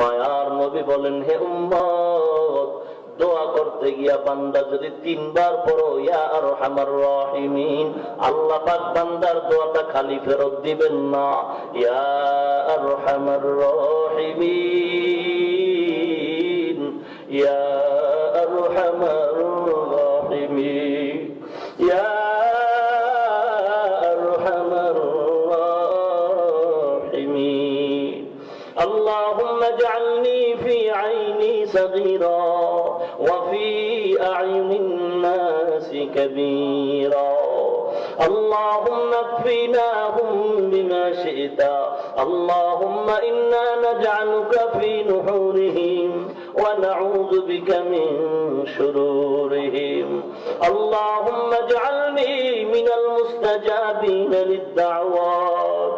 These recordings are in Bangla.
মায়ার নবী বলেন, হে উম্মত, দোয়া করতে গিয়া বান্দা যদি তিনবার পড়ো, ইয়া আরহামার রহিমিন, আল্লাহ পাক বান্দার দোয়াটা খালি ফেরত দিবেন না। ইয়া আরহামার রহিমিন, ইয়া আরহামার রহিমিন, ইয়া আরহামার রহিমিন। اللهم اجعلني في عيني صغيرا وفي أعين الناس كبيرا. اللهم اكفناهم بما شئت. اللهم إنا نجعلك في نحورهم ونعوذ بك من شرورهم. اللهم اجعلني من المستجابين للدعوات.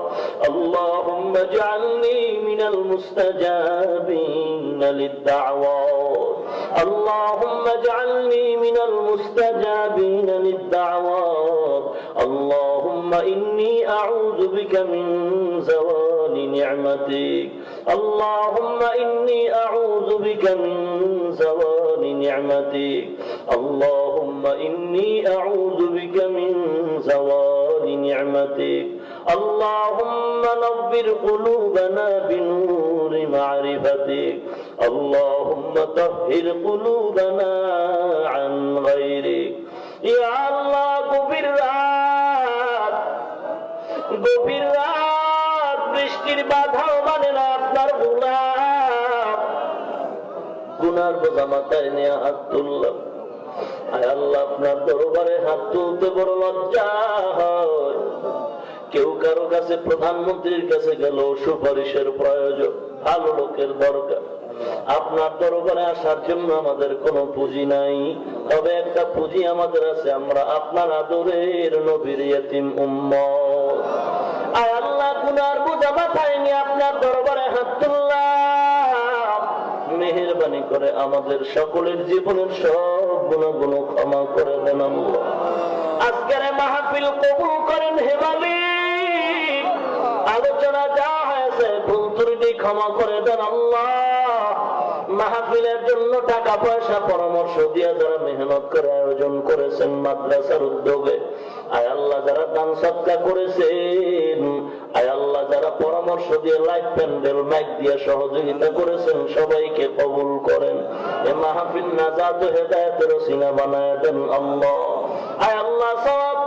اللهم اجعلني من المستجابين للدعوات. اللهم اجعلني من المستجابين للدعوات. اللهم إني أعوذ بك من زوال نعمتك. اللهم إني أعوذ بك من زوال نعمتك. اللهم إني أعوذ بك من زوال نعمتك. اللهم نبر قلوبنا بنور معرفتك اللهم طهر قلوبنا عن غيرك يا الله গভীর রাত গভীর রাত বৃষ্টির বাধাও মানে না আপনার গোলাপ গুনার বোঝা মাথায় নিয়ে হাত তুললাম আয় আল্লাহ আপনার দরবারে হাত তুলতে বড় লজ্জা হয় কেউ কারও কাছে প্রধানমন্ত্রীর কাছে গেল সুপারিশের প্রয়োজন, ভালো লোকের দরকার। আপনার দরবারে আসার জন্য আমাদের কোনো পুঁজি নাই। তবে একটা পুঁজি আমাদের আছে, আমরা আপনার আদরের নবীর আয় আল্লাহ, গুনার বোঝা মাথায় আপনার দরবারে হাত মেহরবানি করে আমাদের সকলের জীবনের সব গুণগুলো ক্ষমা করে দেন আজকের মাহফিল কবুল করেন হে মালিক। আলোচনা যা হয়েছে, ভুল ত্রুটি ক্ষমা করে দেন আল্লাহ। মাহফিলের জন্য টাকা পয়সা পরামর্শ দিয়ে যারা মেহনত করে আয়োজন করেছেন মাদ্রাসার উদ্যোগে, আয় আল্লাহ যারা দান সৎকা করেছেন, আয় আল্লাহ যারা পরামর্শ দিয়ে লাইট প্যান্ডেল, মাইক দিয়ে সহযোগিতা করেছেন, সবাইকে কবুল করেন। এ মাহফিল নাজাত হেদায়তের সিনা বানায় দেন আল্লাহ। আয় আল্লাহ সব